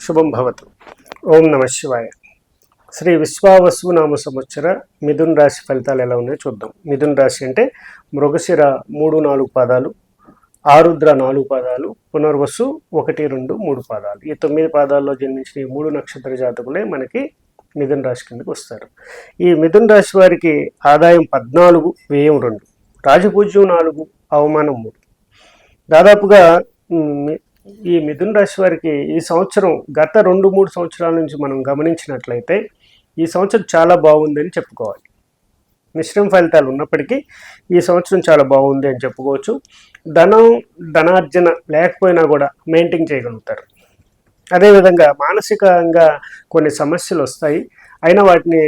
శుభం భవతు. ఓం నమ శివాయ. శ్రీ విశ్వావసు నామ సంవత్సర మిథున్ రాశి ఫలితాలు ఎలా ఉన్నాయో చూద్దాం. మిథున్ రాశి అంటే మృగశిర మూడు నాలుగు పాదాలు ఆరుద్ర నాలుగు పాదాలు పునర్వసు ఒకటి రెండు మూడు పాదాలు. ఈ తొమ్మిది పాదాల్లో జన్మించిన ఈ మూడు నక్షత్ర జాతకులే మనకి మిథున్ రాశి కిందకి వస్తారు. ఈ మిథున్ రాశి వారికి ఆదాయం పద్నాలుగు వ్యయం రెండు రాజపూజ్యం నాలుగు అవమానం మూడు. దాదాపుగా ఈ మిథున రాశి వారికి ఈ సంవత్సరం గత రెండు మూడు సంవత్సరాల నుంచి మనం గమనించినట్లయితే ఈ సంవత్సరం చాలా బాగుందని చెప్పుకోవాలి. మిశ్రమ ఫలితాలు ఉన్నప్పటికీ ఈ సంవత్సరం చాలా బాగుంది అని చెప్పుకోవచ్చు. ధనం ధనార్జన లేకపోయినా కూడా మెయింటైన్ చేయగలుగుతారు. అదేవిధంగా మానసికంగా కొన్ని సమస్యలు వస్తాయి. అయినా వాటిని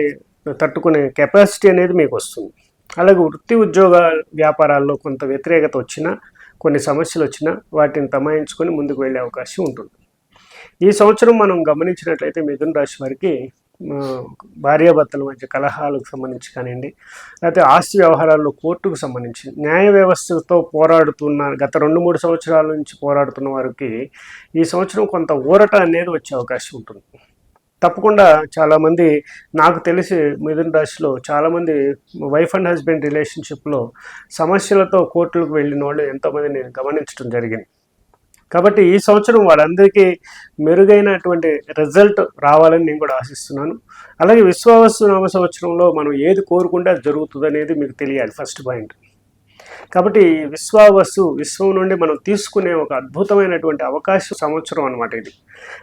తట్టుకునే కెపాసిటీ అనేది మీకు వస్తుంది. అలాగే వృత్తి ఉద్యోగ వ్యాపారాల్లో కొంత వ్యతిరేకత వచ్చినా కొన్ని సమస్యలు వచ్చినా వాటిని తమాయించుకొని ముందుకు వెళ్ళే అవకాశం ఉంటుంది. ఈ సంవత్సరం మనం గమనించినట్లయితే మిథున రాశి వారికి భార్యాభర్తల మధ్య కలహాలకు సంబంధించి కానివ్వండి లేకపోతే ఆస్తి వ్యవహారాల్లో కోర్టుకు సంబంధించి న్యాయ వ్యవస్థతో పోరాడుతున్న గత రెండు మూడు సంవత్సరాల నుంచి పోరాడుతున్న వారికి ఈ సంవత్సరం కొంత ఊరట అనేది వచ్చే అవకాశం ఉంటుంది. తప్పకుండా చాలామంది నాకు తెలిసి మిథున్ రాశిలో చాలామంది వైఫ్ అండ్ హస్బెండ్ రిలేషన్షిప్లో సమస్యలతో కోర్టులకు వెళ్ళిన వాళ్ళు ఎంతోమంది నేను గమనించడం జరిగింది. కాబట్టి ఈ సంవత్సరం వాళ్ళందరికీ మెరుగైనటువంటి రిజల్ట్ రావాలని నేను కూడా ఆశిస్తున్నాను. అలాగే విశ్వావస్తు నామ సంవత్సరంలో మనం ఏది కోరుకుంటే అది జరుగుతుంది అనేది మీకు తెలియాలి ఫస్ట్ పాయింట్. కాబట్టి ఈ విశ్వావసు విశ్వం నుండి మనం తీసుకునే ఒక అద్భుతమైనటువంటి అవకాశం సంవత్సరం అనమాట ఇది.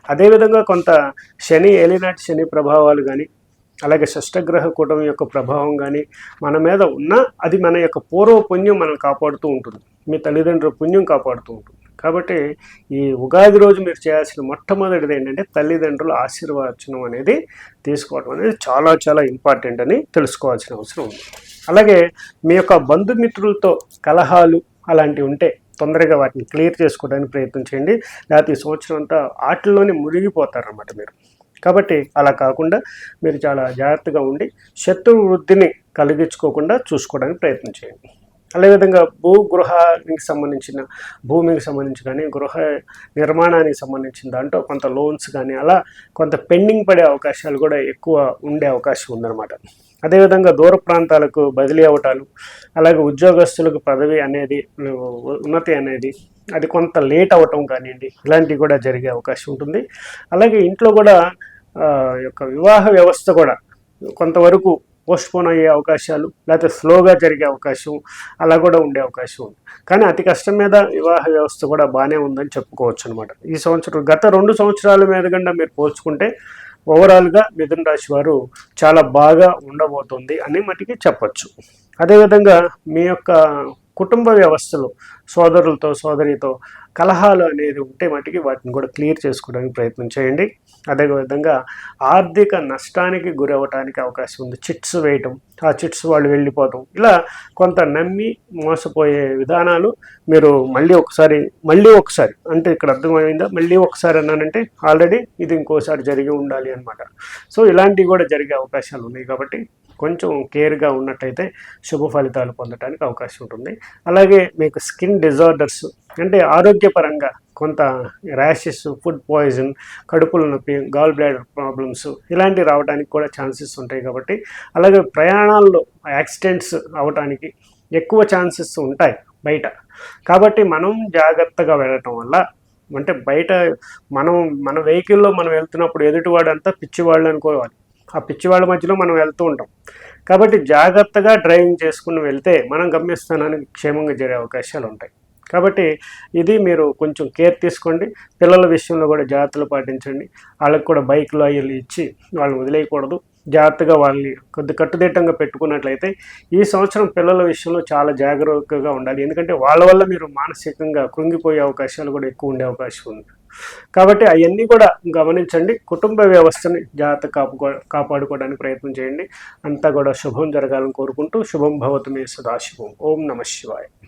అదేవిధంగా కొంత శని ఏలినాటి శని ప్రభావాలు కానీ అలాగే షష్టగ్రహ కూటమి యొక్క ప్రభావం కానీ మన మీద ఉన్నా అది మన యొక్క పూర్వ పుణ్యం మనం కాపాడుతూ ఉంటుంది. మీ తల్లిదండ్రుల పుణ్యం కాపాడుతూ ఉంటుంది. కాబట్టి ఈ ఉగాది రోజు మీరు చేయాల్సిన మొట్టమొదటిది ఏంటంటే తల్లిదండ్రుల ఆశీర్వచనం అనేది తీసుకోవడం అనేది చాలా చాలా ఇంపార్టెంట్ అని తెలుసుకోవాల్సిన అవసరం ఉంది. అలాగే మీ యొక్క బంధుమిత్రులతో కలహాలు అలాంటివి ఉంటే తొందరగా వాటిని క్లియర్ చేసుకోవడానికి ప్రయత్నం చేయండి. లేకపోతే ఈ సంవత్సరం అంతా ఆటల్లోనే మునిగిపోతారన్నమాట మీరు. కాబట్టి అలా కాకుండా మీరు చాలా జాగ్రత్తగా ఉండి శత్రు వృద్ధిని కలిగించుకోకుండా చూసుకోవడానికి ప్రయత్నం చేయండి. అదేవిధంగా భూ గృహానికి సంబంధించిన భూమికి సంబంధించి కానీ గృహ నిర్మాణానికి సంబంధించిన దాంట్లో కొంత లోన్స్ కానీ అలా కొంత పెండింగ్ పడే అవకాశాలు కూడా ఎక్కువ ఉండే అవకాశం ఉందన్నమాట. అదేవిధంగా దూర ప్రాంతాలకు బదిలీ అవటాలు అలాగే ఉద్యోగస్తులకు పదవి అనేది ఉన్నతి అనేది అది కొంత లేట్ అవ్వటం కానివ్వండి ఇలాంటివి కూడా జరిగే అవకాశం ఉంటుంది. అలాగే ఇంట్లో కూడా యొక్క వివాహ వ్యవస్థ కూడా కొంతవరకు పోస్ట్పోన్ అయ్యే అవకాశాలు లేకపోతే స్లోగా జరిగే అవకాశం అలా కూడా ఉండే అవకాశం ఉంది. కానీ అతి కష్టం మీద వివాహ వ్యవస్థ కూడా బాగానే ఉందని చెప్పుకోవచ్చు అనమాట ఈ సంవత్సరం గత రెండు సంవత్సరాల మీద కన్నా మీరు పోల్చుకుంటే ఓవరాల్గా మిథున రాశి వారు చాలా బాగా ఉండబోతుంది అని మటుకి చెప్పచ్చు. అదేవిధంగా మీ యొక్క కుటుంబ వ్యవస్థలో సోదరులతో సోదరితో కలహాలు అనేది ఉంటే మటుకి వాటిని కూడా క్లియర్ చేసుకోవడానికి ప్రయత్నం చేయండి. అదేవిధంగా ఆర్థిక నష్టానికి గురవటానికి అవకాశం ఉంది. చిట్స్ వేయటం ఆ చిట్స్ వాళ్ళు వెళ్ళిపోవటం ఇలా కొంత నమ్మి మోసపోయే విధానాలు మీరు మళ్ళీ ఒకసారి మళ్ళీ ఒకసారి అంటే ఇక్కడ అర్థమైందా? మళ్ళీ ఒకసారి అన్నానంటే ఆల్రెడీ ఇది ఇంకోసారి జరిగి ఉండాలి అనమాట సో ఇలాంటివి కూడా జరిగే అవకాశాలు ఉన్నాయి కాబట్టి కొంచెం కేర్గా ఉన్నట్టయితే శుభ ఫలితాలు పొందడానికి అవకాశం ఉంటుంది. అలాగే మీకు స్కిన్ డిజార్డర్స్ అంటే ఆరోగ్యపరంగా కొంత ర్యాషెస్ ఫుడ్ పాయిజన్ కడుపుల నొప్పి గాల్ బ్లాడర్ ప్రాబ్లమ్స్ ఇలాంటివి రావడానికి కూడా ఛాన్సెస్ ఉంటాయి కాబట్టి అలాగే ప్రయాణాల్లో యాక్సిడెంట్స్ అవడానికి ఎక్కువ ఛాన్సెస్ ఉంటాయి బయట. కాబట్టి మనం జాగ్రత్తగా వెళ్ళటం వల్ల అంటే బయట మనం మన వెహికల్లో మనం వెళ్తున్నప్పుడు ఎదుటివాడంతా పిచ్చివాళ్ళు అనుకోవాలి. ఆ పిచ్చివాళ్ళ మధ్యలో మనం వెళ్తూ ఉంటాం. కాబట్టి జాగ్రత్తగా డ్రైవింగ్ చేసుకుని వెళ్తే మనం గమ్యస్థానానికి క్షేమంగా చేరే అవకాశాలు ఉంటాయి. కాబట్టి ఇది మీరు కొంచెం కేర్ తీసుకోండి. పిల్లల విషయంలో కూడా జాగ్రత్తలు పాటించండి. వాళ్ళకి కూడా బైక్లో అయ్యి ఇచ్చి వాళ్ళని వదిలేయకూడదు. జాగ్రత్తగా వాళ్ళని కొద్ది కట్టుదిట్టంగా పెట్టుకున్నట్లయితే ఈ సంవత్సరం పిల్లల విషయంలో చాలా జాగ్రత్తగా ఉండాలి. ఎందుకంటే వాళ్ళ వల్ల మీరు మానసికంగా కృంగిపోయే అవకాశాలు కూడా ఎక్కువ ఉండే అవకాశం ఉంది. కాబట్టి అవన్నీ కూడా గమనించండి. కుటుంబ వ్యవస్థని జాగ్రత్త కాపుకో కాపాడుకోవడానికి ప్రయత్నం చేయండి. అంతా కూడా శుభం జరగాలని కోరుకుంటూ శుభం భవతమే సదాశివం. ఓం నమ శివాయ.